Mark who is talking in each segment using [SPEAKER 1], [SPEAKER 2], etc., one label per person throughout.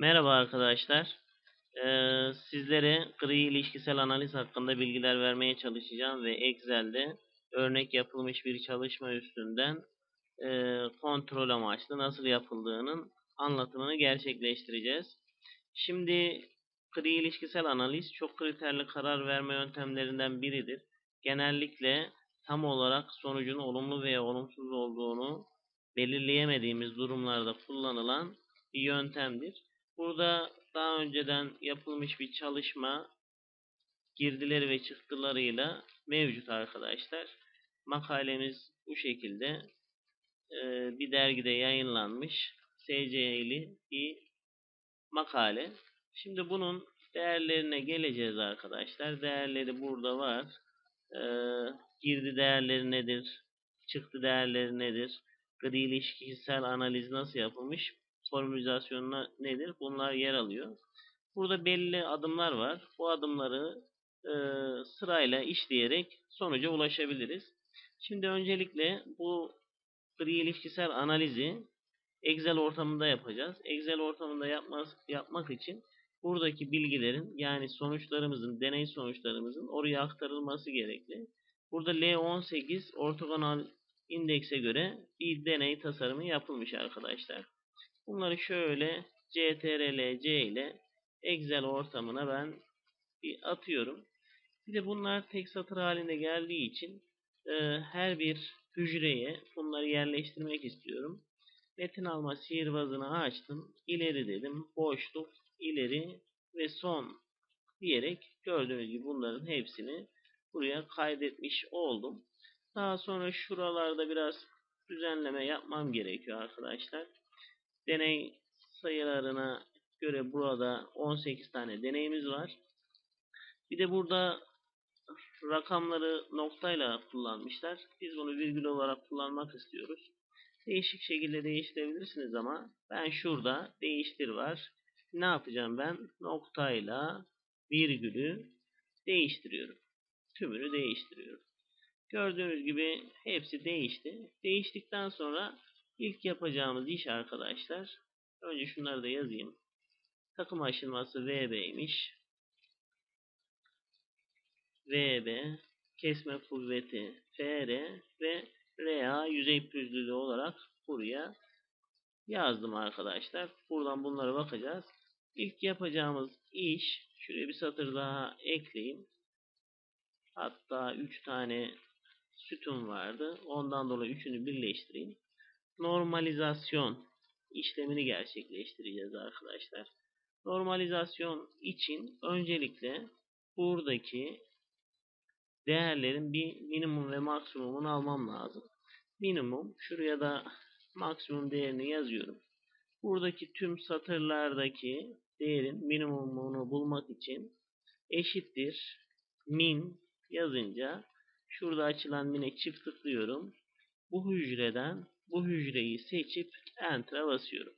[SPEAKER 1] Merhaba arkadaşlar. Ee, sizlere gri ilişkisel analiz hakkında bilgiler vermeye çalışacağım ve Excel'de örnek yapılmış bir çalışma üstünden e, kontrol amaçlı nasıl yapıldığının anlatımını gerçekleştireceğiz. Şimdi gri ilişkisel analiz çok kriterli karar verme yöntemlerinden biridir. Genellikle tam olarak sonucun olumlu veya olumsuz olduğunu belirleyemediğimiz durumlarda kullanılan bir yöntemdir. Burada daha önceden yapılmış bir çalışma girdileri ve çıktılarıyla mevcut arkadaşlar. Makalemiz bu şekilde ee, bir dergide yayınlanmış SC'li bir makale. Şimdi bunun değerlerine geleceğiz arkadaşlar. Değerleri burada var. Ee, girdi değerleri nedir? Çıktı değerleri nedir? Gri ilişkisel analiz nasıl yapılmış? Formülizasyonu nedir? Bunlar yer alıyor. Burada belli adımlar var. Bu adımları e, sırayla işleyerek sonuca ulaşabiliriz. Şimdi öncelikle bu gri ilişkisel analizi Excel ortamında yapacağız. Excel ortamında yapmaz, yapmak için buradaki bilgilerin yani sonuçlarımızın, deney sonuçlarımızın oraya aktarılması gerekli. Burada L18 ortogonal indekse göre bir deney tasarımı yapılmış arkadaşlar. Bunları şöyle CTRL-C ile Excel ortamına ben bir atıyorum. Bir de bunlar tek satır halinde geldiği için e, her bir hücreye bunları yerleştirmek istiyorum. Metin alma sihirbazını açtım. İleri dedim. Boşluk, ileri ve son diyerek gördüğünüz gibi bunların hepsini buraya kaydetmiş oldum. Daha sonra şuralarda biraz düzenleme yapmam gerekiyor arkadaşlar. Deney sayılarına göre burada 18 tane deneyimiz var. Bir de burada rakamları noktayla kullanmışlar. Biz bunu virgül olarak kullanmak istiyoruz. Değişik şekilde değiştirebilirsiniz ama ben şurada değiştir var. Ne yapacağım ben? Noktayla virgülü değiştiriyorum. Tümünü değiştiriyorum. Gördüğünüz gibi hepsi değişti. Değiştikten sonra ilk yapacağımız iş arkadaşlar. Önce şunları da yazayım. Takım aşılması VB'ymiş. VB kesme kuvveti FR ve RA yüzey pürüzlülüğü olarak buraya yazdım arkadaşlar. Buradan bunlara bakacağız. İlk yapacağımız iş şuraya bir satır daha ekleyeyim. Hatta 3 tane sütun vardı. Ondan dolayı üçünü birleştireyim. Normalizasyon işlemini gerçekleştireceğiz arkadaşlar. Normalizasyon için öncelikle buradaki değerlerin bir minimum ve maksimumunu almam lazım. Minimum şuraya da maksimum değerini yazıyorum. Buradaki tüm satırlardaki değerin minimumunu bulmak için eşittir min yazınca şurada açılan mine çift tıklıyorum. Bu hücreden bu hücreyi seçip enter'a basıyorum.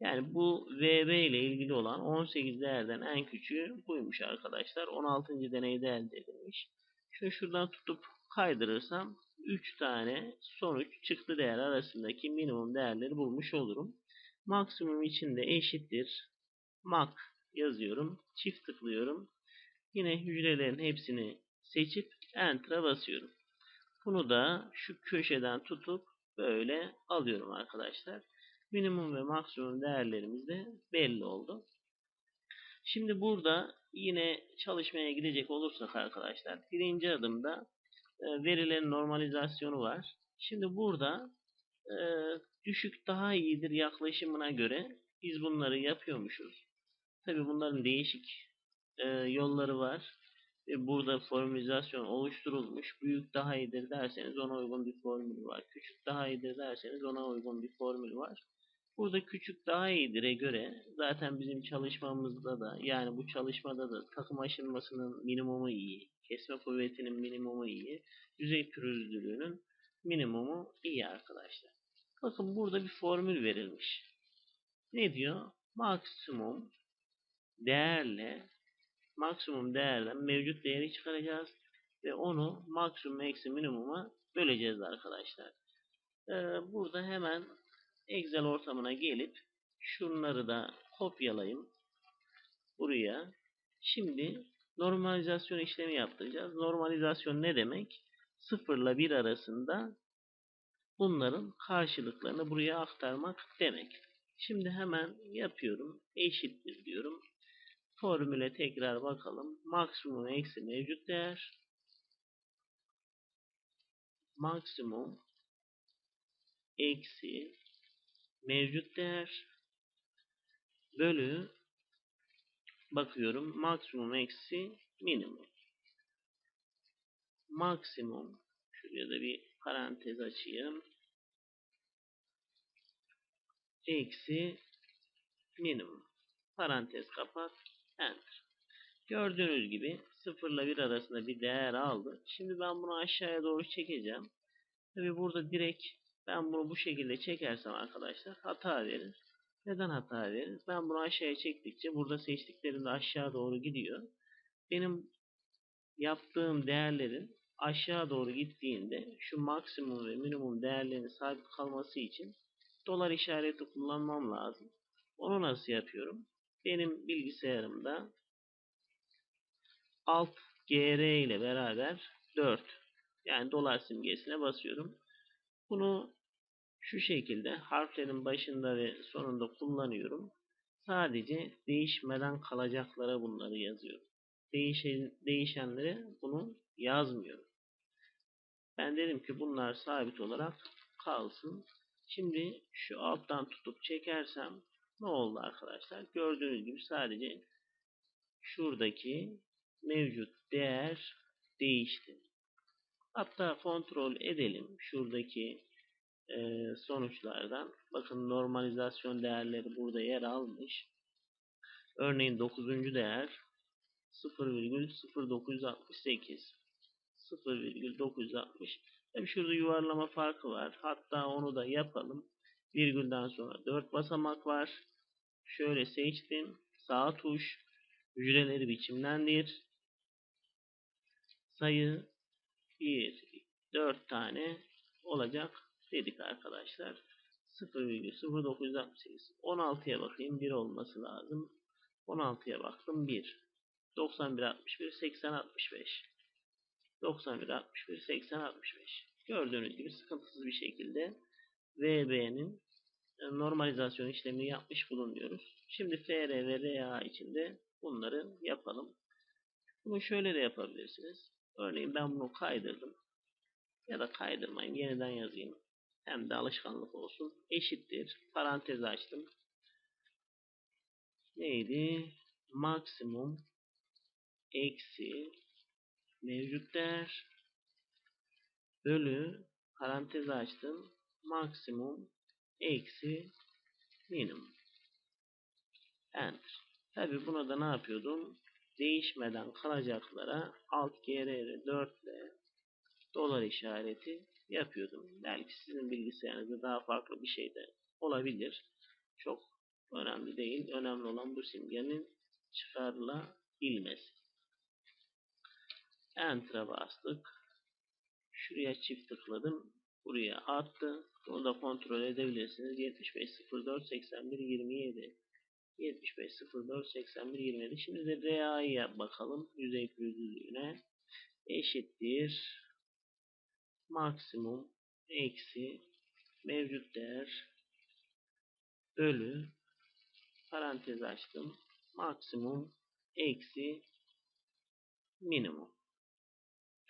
[SPEAKER 1] Yani bu VB ile ilgili olan 18 değerden en küçüğü buymuş arkadaşlar. 16. deneyde elde edilmiş. Şunu şuradan tutup kaydırırsam 3 tane sonuç çıktı değer arasındaki minimum değerleri bulmuş olurum. Maksimum için de eşittir. Mak yazıyorum. Çift tıklıyorum. Yine hücrelerin hepsini seçip Enter'a basıyorum. Bunu da şu köşeden tutup böyle alıyorum arkadaşlar. Minimum ve maksimum değerlerimiz de belli oldu. Şimdi burada yine çalışmaya gidecek olursak arkadaşlar birinci adımda e, verilerin normalizasyonu var. Şimdi burada e, düşük daha iyidir yaklaşımına göre biz bunları yapıyormuşuz. Tabi bunların değişik e, yolları var. Ve burada formülizasyon oluşturulmuş. Büyük daha iyidir derseniz ona uygun bir formül var. Küçük daha iyidir derseniz ona uygun bir formül var. Burada küçük daha iyidir'e göre zaten bizim çalışmamızda da yani bu çalışmada da takım aşınmasının minimumu iyi, kesme kuvvetinin minimumu iyi, yüzey pürüzlülüğünün minimumu iyi arkadaşlar. Bakın burada bir formül verilmiş. Ne diyor? Maksimum değerle maksimum değerden mevcut değeri çıkaracağız ve onu maksimum eksi minimuma böleceğiz arkadaşlar. Ee, burada hemen Excel ortamına gelip Şunları da kopyalayayım. Buraya. Şimdi normalizasyon işlemi yaptıracağız. Normalizasyon ne demek? 0 ile 1 arasında bunların karşılıklarını buraya aktarmak demek. Şimdi hemen yapıyorum. Eşittir diyorum. Formüle tekrar bakalım. Maksimum eksi mevcut değer. Maksimum eksi mevcut değer bölü bakıyorum maksimum eksi minimum. Maksimum şuraya da bir parantez açayım. Eksi minimum. Parantez kapat. Enter. Gördüğünüz gibi 0 ile 1 arasında bir değer aldı. Şimdi ben bunu aşağıya doğru çekeceğim. Tabi burada direkt ben bunu bu şekilde çekersem arkadaşlar hata verir. Neden hata verir? Ben bunu aşağıya çektikçe burada seçtiklerim de aşağı doğru gidiyor. Benim yaptığım değerlerin aşağı doğru gittiğinde şu maksimum ve minimum değerlerinin sabit kalması için dolar işareti kullanmam lazım. Onu nasıl yapıyorum? Benim bilgisayarımda alt GR ile beraber 4 yani dolar simgesine basıyorum. Bunu şu şekilde harflerin başında ve sonunda kullanıyorum. Sadece değişmeden kalacaklara bunları yazıyorum. Değişen, değişenlere bunu yazmıyorum. Ben dedim ki bunlar sabit olarak kalsın. Şimdi şu alttan tutup çekersem ne oldu arkadaşlar? Gördüğünüz gibi sadece şuradaki mevcut değer değişti. Hatta kontrol edelim şuradaki e, sonuçlardan. Bakın normalizasyon değerleri burada yer almış. Örneğin 9. değer 0,0968 0,960 Tabi şurada yuvarlama farkı var. Hatta onu da yapalım. Virgülden sonra 4 basamak var. Şöyle seçtim. Sağ tuş. Hücreleri biçimlendir. Sayı 1, 4 tane olacak dedik arkadaşlar. 0,0968 16'ya bakayım 1 olması lazım. 16'ya baktım 1. 91 61 80 65 91 61 80 65 gördüğünüz gibi sıkıntısız bir şekilde VB'nin normalizasyon işlemini yapmış bulunuyoruz. Şimdi FR ve RA içinde bunları yapalım. Bunu şöyle de yapabilirsiniz. Örneğin ben bunu kaydırdım. Ya da kaydırmayayım. Yeniden yazayım. Hem de alışkanlık olsun. Eşittir. Parantez açtım. Neydi? Maksimum eksi mevcut değer bölü parantez açtım. Maksimum eksi minimum. Enter. Tabi buna da ne yapıyordum? Değişmeden kalacaklara alt GR 4 ile dolar işareti yapıyordum. Belki sizin bilgisayarınızda daha farklı bir şey de olabilir. Çok önemli değil. Önemli olan bu simgenin çıkarılabilmesi. Enter'a bastık. Şuraya çift tıkladım. Buraya attı. Bunu da kontrol edebilirsiniz. 7504 81 27 7504 81 27 Şimdi de RA'ya bakalım. Yüzey pürüzlülüğüne eşittir. Maksimum eksi mevcut değer bölü. Parantez açtım. Maksimum eksi minimum.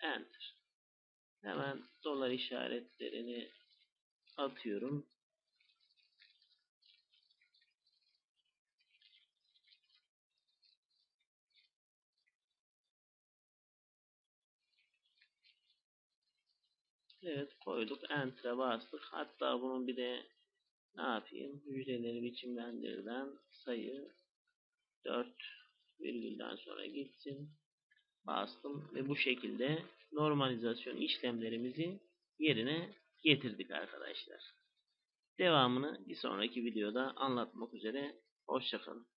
[SPEAKER 1] Enter hemen dolar işaretlerini atıyorum Evet koyduk. Enter'a bastık. Hatta bunun bir de ne yapayım? Hücreleri biçimlendirilen sayı 4 virgülden sonra gitsin. Bastım ve bu şekilde normalizasyon işlemlerimizi yerine getirdik arkadaşlar. Devamını bir sonraki videoda anlatmak üzere. Hoşçakalın.